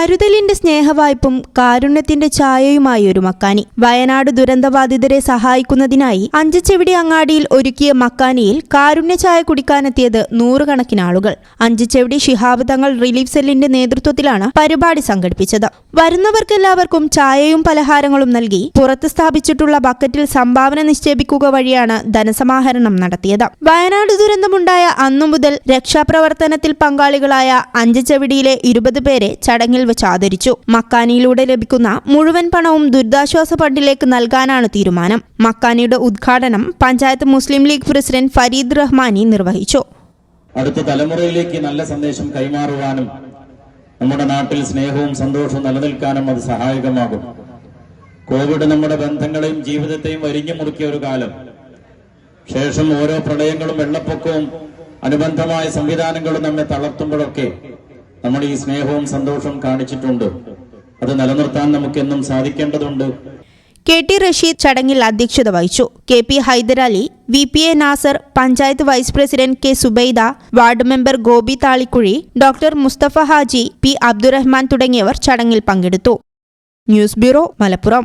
കരുതലിന്റെ സ്നേഹവായ്പും കാരുണ്യത്തിന്റെ ഛായയുമായി ഒരു മക്കാനി. വയനാട് ദുരന്തബാധിതരെ സഹായിക്കുന്നതിനായി അഞ്ചച്ചെവിടി അങ്ങാടിയിൽ ഒരുക്കിയ മക്കാനിയിൽ കാരുണ്യ ചായ കുടിക്കാനെത്തിയത് നൂറുകണക്കിന് ആളുകൾ. അഞ്ചച്ചെവിടി ശിഹാബ് തങ്ങൾ റിലീഫ് സെല്ലിന്റെ നേതൃത്വത്തിലാണ് പരിപാടി സംഘടിപ്പിച്ചത്. വരുന്നവർക്കെല്ലാവർക്കും ചായയും പലഹാരങ്ങളും നൽകി പുറത്ത് സ്ഥാപിച്ചിട്ടുള്ള ബക്കറ്റിൽ സംഭാവന നിക്ഷേപിക്കുക വഴിയാണ് ധനസമാഹരണം നടത്തിയത്. വയനാട് ദുരന്തമുണ്ടായ അന്നു മുതൽ രക്ഷാപ്രവർത്തനത്തിൽ പങ്കാളികളായ അഞ്ചച്ചെവിടിയിലെ ഇരുപത് പേരെ ചടങ്ങിൽ വെച്ച് ആദരിച്ചു. മക്കാനിയിലൂടെ ലഭിക്കുന്ന മുഴുവൻ പണവും ദുരിതാശ്വാസ ഫണ്ടിലേക്ക് നൽകാനാണ് തീരുമാനം. മക്കാനിയുടെ ഉദ്ഘാടനം പഞ്ചായത്ത് മുസ്ലിം ലീഗ് പ്രസിഡന്റ് ഫരീദ് റഹ്മാനി നിർവഹിച്ചു. അടുത്ത തലമുറയിലേക്ക് നല്ല സന്ദേശം കൈമാറുവാനും നമ്മുടെ നാട്ടിൽ സ്നേഹവും സന്തോഷവും നിലനിൽക്കാനും അത് സഹായകമാകും. കോവിഡ് നമ്മുടെ ബന്ധങ്ങളെയും ജീവിതത്തെയും വരിഞ്ഞു മുറുക്കിയ ഒരു കാലം. ശേഷം ഓരോ പ്രളയങ്ങളും വെള്ളപ്പൊക്കവും അനുബന്ധമായ സംവിധാനങ്ങളും നമ്മെ തളർത്തുമ്പോഴൊക്കെ നമ്മൾ ഈ സ്നേഹവും സന്തോഷവും കാണിച്ചിട്ടുണ്ട്. അത് നിലനിർത്താൻ നമുക്കെന്നും സാധിക്കേണ്ടതുണ്ട്. കെ ടി റഷീദ് ചടങ്ങിൽ അധ്യക്ഷത വഹിച്ചു. K P Hyderali V P A Nasar panchayat vice president K Zubaida ward member Gopi Thalikkuzhi doctor Musthafa Haji P Abdurahman തുടങ്ങിയവർ ചടങ്ങിൽ പങ്കെടുത്തു. News bureau Malappuram.